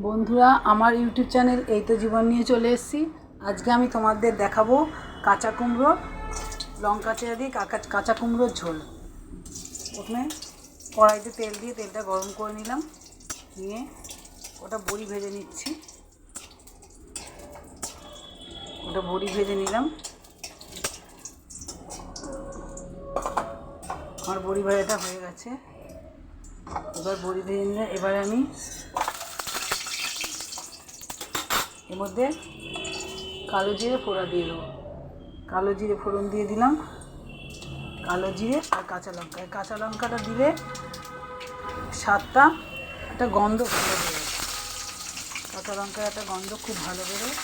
বন্ধুরা, আমার YouTube channel এই তো জীবন নিয়ে চলে এসেছি। আজকে আমি তোমাদের দেখাবো কাঁচা কুমড়ো, লঙ্কা চেরা দিয়ে কাঁচা কাঁচা কুমড়োর ঝোল। প্রথমে কড়াইতে তেল দিয়ে তেলটা গরম করে নিলাম, নিয়ে ওটা বড়ি ভেজে নিচ্ছি। ওটা বড়ি ভেজে নিলাম। আমার বড়ি ভাজাটা হয়ে গেছে। এবার বড়ি ভেজে নিলে এবার আমি এর মধ্যে কালো জিরে ফোড়া দিয়ে দেবো। কালো জিরে ফোড়ন দিয়ে দিলাম। কালো জিরে আর কাঁচা লঙ্কা। কাঁচা লঙ্কাটা দিলে স্বাদটা একটা গন্ধ ভালো বেরোয়। কাঁচা লঙ্কার একটা গন্ধ খুব ভালো বেরোয়।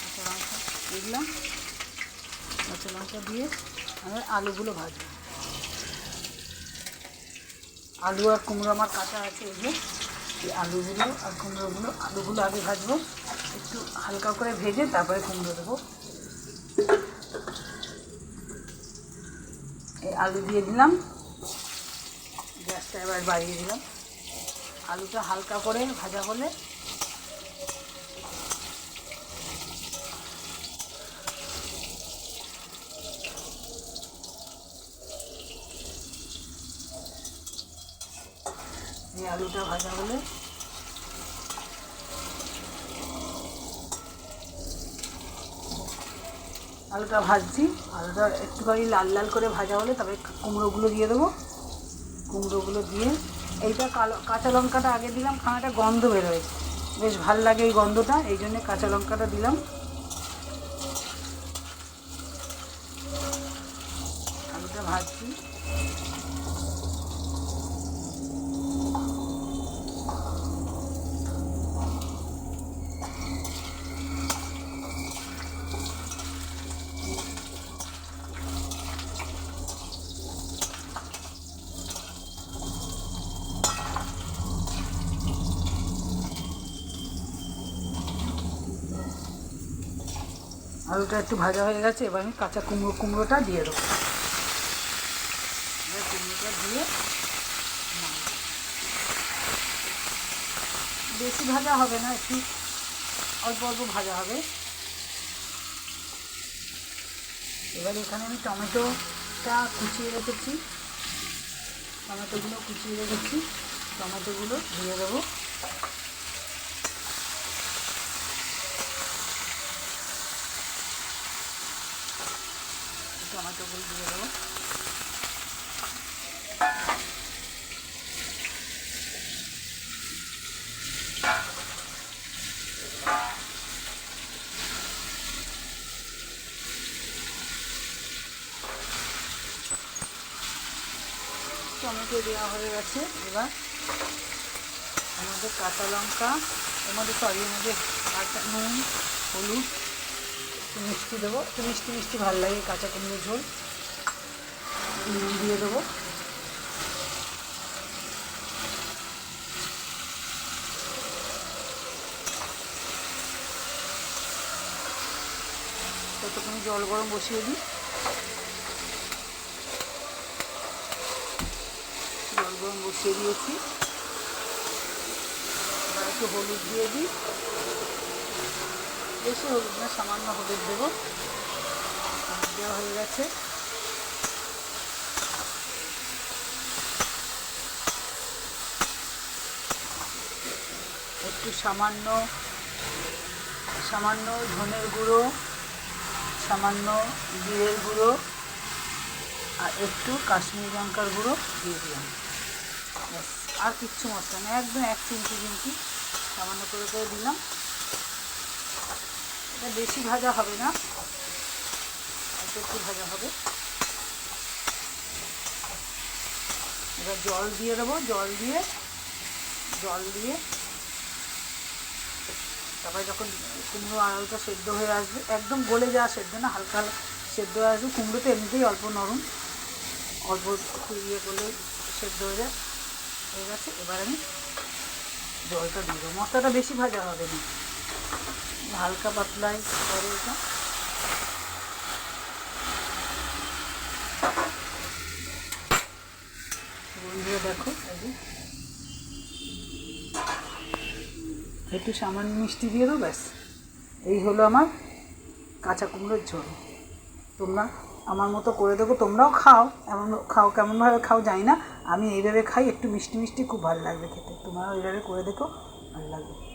কাঁচা লঙ্কা দিলাম। কাঁচা লঙ্কা দিয়ে আমি আলুগুলো ভাজবো। আলু আর কুমড়ো আমার কাঁচা আছে এই যে। এই আলুগুলো আর কুমড়োগুলো, আলুগুলো আগে ভাজবো। একটু হালকা করে ভেজে তারপরে কুমড়ো দেবো। এই আলু দিয়ে দিলাম। গ্যাসটা এবার বাড়িয়ে দিলাম। আলুটা হালকা করে ভাজা হলে এই আলুটা ভাজা হলে আলুটা ভাজছি। আলুটা একটুখানি লাল লাল করে ভাজা হলে তবে কুমড়োগুলো দিয়ে দেবো। কুমড়োগুলো দিয়ে এইটা কালো কাঁচা লঙ্কাটা আগে দিলাম, খানাটা গন্ধ বেরোয়। বেশ ভালো লাগে এই গন্ধটা, এই জন্যে কাঁচা লঙ্কাটা দিলাম। আলুটা ভাজছি। আলুটা একটু ভাজা হয়ে গেছে, এবার আমি কাঁচা কুমড়ো, কুমড়োটা দিয়ে দেবো। কুমড়োটা দিয়ে বেশি ভাজা হবে না, একটু অল্প অল্প ভাজা হবে। এবার এখানে আমি টমেটোটা কুচিয়ে রেখেছি। টমেটোগুলো কুচিয়ে রেখেছি। টমেটোগুলো দিয়ে দেবো। টমেটোগুলো দিয়ে দেবো। টমেটো দেওয়া হয়ে গেছে, এবার আমাদের কাঁচা লঙ্কা, এর মধ্যে সরি কাঁচা নুন, হলুদ একটু মিষ্টি দেবো। একটু মিষ্টি মিষ্টি ভালো লাগে কাঁচা কুমড়ো ঝোল। নুন দিয়ে দেবো। ততক্ষণে জল গরম বসিয়ে দিই। জল গরম বসিয়ে দিয়েছি। একটু হলুদ দিয়ে দিই। বেশি হলুদ না সামান্য হলুদ দেবো। দেওয়া হয়ে গেছে। একটু সামান্য সামান্য ধনের গুঁড়ো, সামান্য জিরের গুঁড়ো আর একটু কাশ্মীরি লঙ্কার গুঁড়ো দিয়ে দিলাম। আর কিচ্ছু মশলা না একদম এক চিমটি চিমটি সামান্য করে করে দিলাম। এটা বেশি ভাজা হবে না। অল্প একটু ভাজা হবে। এবার জল দিয়ে দেবো, জল দিয়ে জল দিয়ে। তারপরে যখন কুমড়ো আলুটা সেদ্ধ হয়ে আসবে, একদম গলে যাওয়া সেদ্ধ না, হালকা হালকা সেদ্ধ হয়ে আসবে। কুমড়ো তো এমনিতেই অল্প নরম, অল্প একটু ইয়ে করলে সেদ্ধ হয়ে যায়। হয়ে গেছে। এবার আমি জলটা দিয়ে দেবো। মশলাটা বেশি ভাজা হবে না। হালকা পাতলাই করে এটা। বন্ধুরা দেখো একটু সামান্য মিষ্টি দিয়ে দেবো ব্যাস। এই হলো আমার কাঁচা কুমড়োর ঝোল। তোমরা আমার মতো করে দেবো, তোমরাও খাও। এমন খাও, কেমনভাবে খাও জানি না। আমি এইভাবে খাই, একটু মিষ্টি মিষ্টি খুব ভালো লাগবে খেতে। তোমরাও এইভাবে করে দেখো, ভালো লাগবে।